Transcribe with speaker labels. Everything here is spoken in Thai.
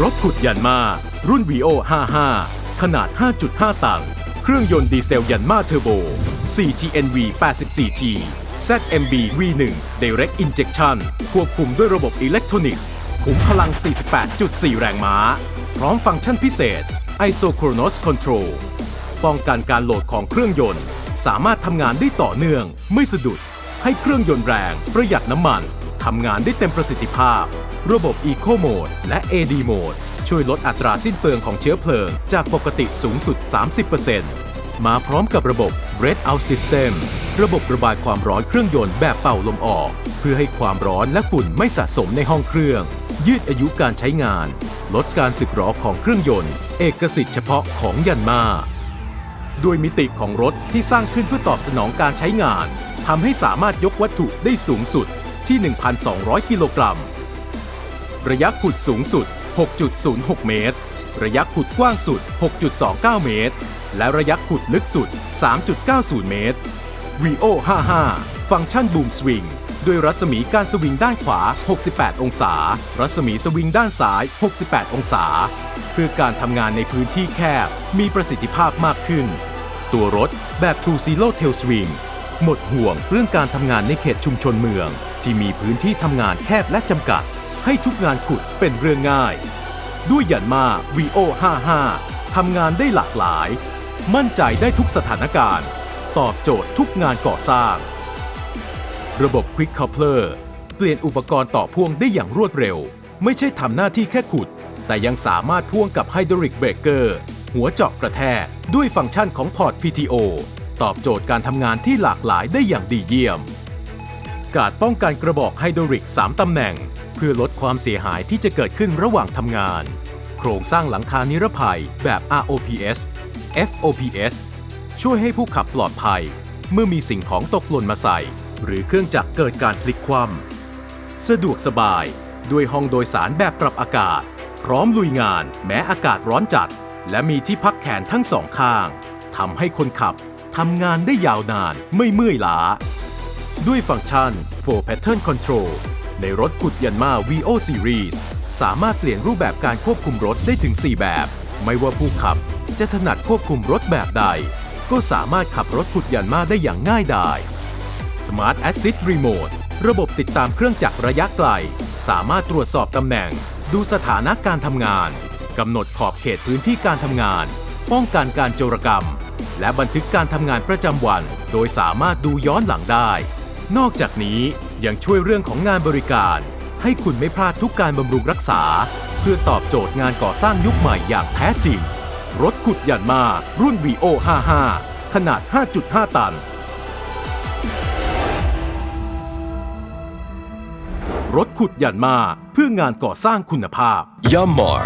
Speaker 1: รถขุดยันมา รุ่น VO 55ขนาด 5.5 ตัน เครื่องยนต์ดีเซลยันมาเทอร์โบ 4GNV 84T ZMB V1 Direct Injection ควบคุมด้วยระบบอิเล็กทรอนิกส์ขุมพลัง 48.4 แรงม้า พร้อมฟังก์ชันพิเศษ Isochronous Control ป้องกันการโหลดของเครื่องยนต์ สามารถทำงานได้ต่อเนื่อง ไม่สะดุด ให้เครื่องยนต์แรง ประหยัดน้ำมัน ทำงานได้เต็มประสิทธิภาพ ระบบ Eco Mode และ AD Mode ช่วยลดอัตราสิ้นเปลืองของเชื้อเพลิง จากปกติสูงสุด 30%มาพร้อมกับระบบ Breath Out System ระบบระบายความร้อนเครื่องยนต์แบบเป่าลมออก เพื่อให้ความร้อนและฝุ่นไม่สะสมในห้องเครื่อง ยืดอายุการใช้งาน ลดการสึกหรอของเครื่องยนต์ เอกสิทธิ์เฉพาะของยันมาด้วยมิติของรถที่สร้างขึ้นเพื่อตอบสนองการใช้งานทำให้สามารถยกวัตถุได้สูงสุด ที่ 1,200 กิโลกรัม ระยะขุดสูงสุด 6.06 เมตร ระยะขุดกว้างสุด 6.29 เมตร และระยะขุดลึกสุด 3.90 เมตร VO 55ฟังก์ชันบูมสวิงด้วยรัศมีการสวิงด้านขวา 68 องศา รัศมีสวิงด้านซ้าย 68 องศา เพื่อการทำงานในพื้นที่แคบ มีประสิทธิภาพมากขึ้น ตัวรถแบบ True Zero Tail Swing หมดห่วงเรื่องการทำงานในเขตชุมชนเมือง ที่มีพื้นที่ทำงานแคบและจำกัด ให้ทุกงานขุดเป็นเรื่องง่าย ด้วยยันมา VO 55 ทำงานได้หลากหลาย มั่นใจได้ทุกสถานการณ์ ตอบโจทย์ทุกงานก่อสร้าง ระบบ Quick Coupler เปลี่ยนอุปกรณ์ต่อพ่วงได้อย่างรวดเร็ว ไม่ใช่ทำหน้าที่แค่ขุด แต่ยังสามารถพ่วงกับ Hydraulic Breaker หัวเจาะกระแทกด้วยฟังก์ชันของพอร์ต PTO ตอบโจทย์การทำงานที่หลากหลายได้อย่างดีเยี่ยม การป้องกันกระบอกไฮดรอลิก 3 ตำแหน่ง เพื่อลดความเสียหายที่จะเกิดขึ้นระหว่างทำงาน โครงสร้างหลังคานิรภัยแบบ ROPS FOPS ช่วยให้ผู้ขับปลอดภัย เมื่อมีสิ่งของตกหล่นมาใส่ หรือเครื่องจักรเกิดการพลิกคว่ำสะดวกสบาย ด้วยห้องโดยสารแบบปรับอากาศ พร้อมลุยงาน แม้อากาศร้อนจัด และมีที่พักแขนทั้งสองข้างทำให้คนขับ ทำงานได้ยาวนานไม่เมื่อยล้า ด้วยฟังก์ชัน4 Pattern Control ในรถขุดยันมา VO Series สามารถเปลี่ยนรูปแบบการควบคุมรถได้ถึง 4 แบบ ไม่ว่าผู้ขับจะถนัดควบคุมรถแบบใด ก็สามารถขับรถขุดยันมาได้อย่างง่ายดาย Smart Assist Remote ระบบติดตามเครื่องจักรระยะไกล สามารถตรวจสอบตำแหน่ง ดูสถานะการทำงานกำหนดขอบเขตพื้นที่การทำงาน ป้องกันการโจรกรรม และบันทึกการทำงานประจำวัน โดยสามารถดูย้อนหลังได้ นอกจากนี้ยังช่วยเรื่องของงานบริการ ให้คุณไม่พลาดทุกการบำรุงรักษา เพื่อตอบโจทย์งานก่อสร้างยุคใหม่อย่างแท้จริง รถขุดยันมา รุ่น VO 55ขนาด 5.5 ตัน รถขุดยันมาเพื่องานก่อสร้างคุณภาพ
Speaker 2: Yammar